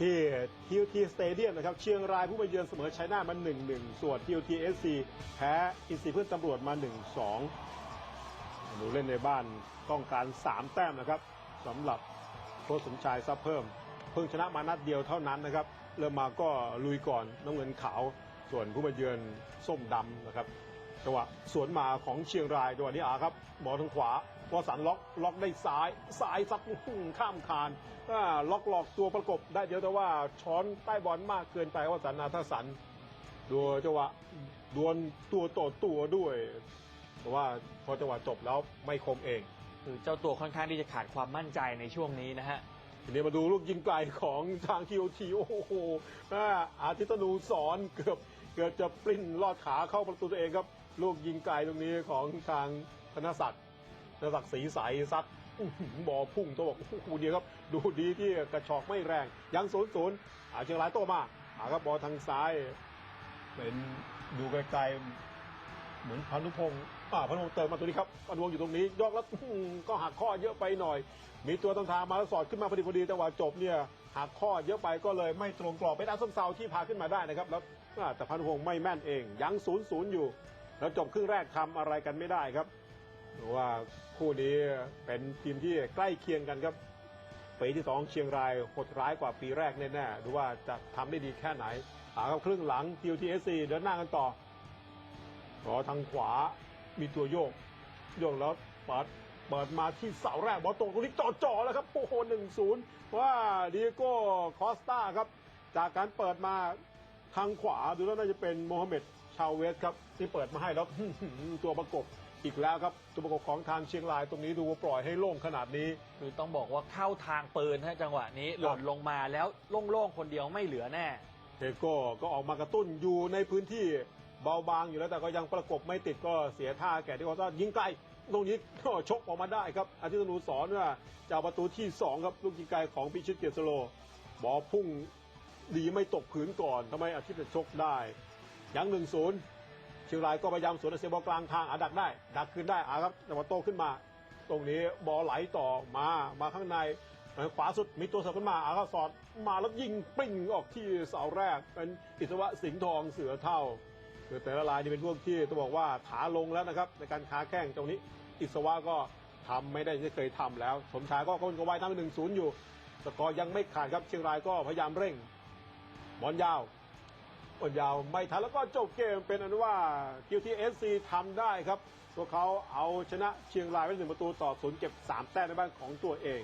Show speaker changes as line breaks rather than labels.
ที่ทีทีสเตเดียมนะครับเชียงรายผู้มาเยือนเสมอชัยนาทมา 1-1 ส่วนทีทีเอสซีแพ้อินซีเพื่อนตำรวจมา 1-2ดูเล่นในบ้านต้องการ 3 แต้มนะครับสำหรับโค้ชสมชายซับเพิ่ม เพิ่งชนะมานัดเดียวเท่านั้นนะครับ เริ่มมาก็ลุยก่อนน้ำเงินขาว ส่วนผู้มาเยือนส้มดำนะครับ จังหวะสวนมาของเชียงรายจังหวะนี้อาครับหมอทางขวาวสันต์ล็อกล็อกได้ซ้ายซ้ายซัดอื้อหือข้ามคานอ่าล็อกหลอกตัวประกบได้เดียวแต่ว่าช้อนใต้บอลมากเกินไปวสันต์นาทสันดูจังหวะดวลตัวต่อตัวด้วย แต่ว่าพอจังหวะจบแล้วไม่คมเอง
คือเจ้าตัวค่อนข้างที่จะขาดความมั่นใจในช่วงนี้นะฮะ
ทีนี้มาดูลูกยิงไกลของทางทีโอทีโอ้โหอ่าอาทิตย์ธนูสอนเกือบ เกือบจะปริ้นลอดขาเข้าประตูตัวเองครับ ลูกยิงไกลตรงนี้ของทางธนศักดิ์ธนศักดิ์ศรีใสซัดอื้อหือบอพุ่งตัวบอกโอ้โหเดียวครับ ดูดีที่กระชอกไม่แรง ยังศูนย์ศูนย์อาเชียงรายโตมาอาครับบอลทางซ้าย เป็นดูไกลๆ เหมือนพานุพงศ์อ่าพานุพงศ์เติมมาตัวนี้ครับพานุพงศ์อยู่ตรงนี้ยกแล้วก็หักข้อเยอะไปหน่อย มีตัวต้นทามาแล้วสอดขึ้นมาพอดีพอดีแต่ว่าจบเนี่ยหักข้อเยอะไปก็เลยไม่ตรงกรอบเป็นอาส้มเซาที่พาขึ้นมาได้นะครับแล้วอ่าแต่พานุพงศ์ไม่แม่นเองยังศูนย์ศูนย์อยู่ แล้วจบครึ่งแรกทำอะไรกันไม่ได้ครับเพราะว่าคู่นี้เป็นทีมที่ใกล้เคียงกันครับปีที่สองเชียงรายโหดร้ายกว่าปีแรกแน่ๆดูว่าจะทำได้ดีแค่ไหนหาครับครึ่งหลัง TUTSC เดินหน้ากันต่อ ขอทางขวามีตัวโยก โยกแล้วเปิดเปิดมาที่เสาแรกบอลตรงตรงนี้จ่อๆแล้วครับโอ้โหหนึ่งศูนย์ว่าดีโก้คอสตาครับ จากการเปิดมาทางขวาดูแล้วน่าจะเป็นโมฮัมเหม็ดชาวเวสครับที่เปิดมาให้แล้วตัวประกบอีกแล้วครับตัวประกบของทางเชียงรายตรงนี้ดูว่าปล่อยให้โล่งขนาดนี้
คือต้องบอกว่าเข้าทางปืนฮะจังหวะนี้หล่นลงมาแล้วโล่งๆคนเดียวไม่เหลือแน่
เทโก้ก็ออกมากระตุ้นอยู่ในพื้นที่ เบาบางอยู่แล้วแต่ก็ยังประกบไม่ติดก็เสียท่าแก่ที่เขายิงไกลตรงนี้ก็ชกออกมาได้ครับ อาทิตย์ธนูสอนว่าจะเอาประตูที่ 2 ครับลูกยิงไกลของพิชิตเกียรติโล บอพุ่งดีไม่ตกผืนก่อนทำไมอาทิตย์จะชกได้ยังหนึ่งศูนย์เชียงรายก็พยายามสวนเสียบอลกลางทางอาดักได้ ดักคืนได้อาครับแต่ว่าโตขึ้นมา ตรงนี้บอไหลต่อมามาข้างในขวาสุดมีตัวเสาขึ้นมาอาก็สอดมาแล้วยิงปิ้งออกที่เสาแรกเป็นอิศวะสิงห์ทองเสือเท่า คือแต่ละรายนี่เป็นพวกที่ต้องบอกว่าขาลงแล้วนะครับ ในการขาแข้งตรงนี้ อิศวะก็ทำไม่ได้ที่เคยทำแล้ว สมชายก็คนก็ไว้ทำเป็นหนึ่งศูนย์อยู่ สกอร์ยังไม่ขาดครับเชียงรายก็พยายามเร่งบอลยาวบอลยาวไม่ทันแล้วก็จบเกมเป็นอันว่า QTSC ทำได้ครับตัวเขาเอาชนะเชียงรายไปหนึ่งประตูต่อศูนย์เก็บสามแต้มในบ้านของตัวเอง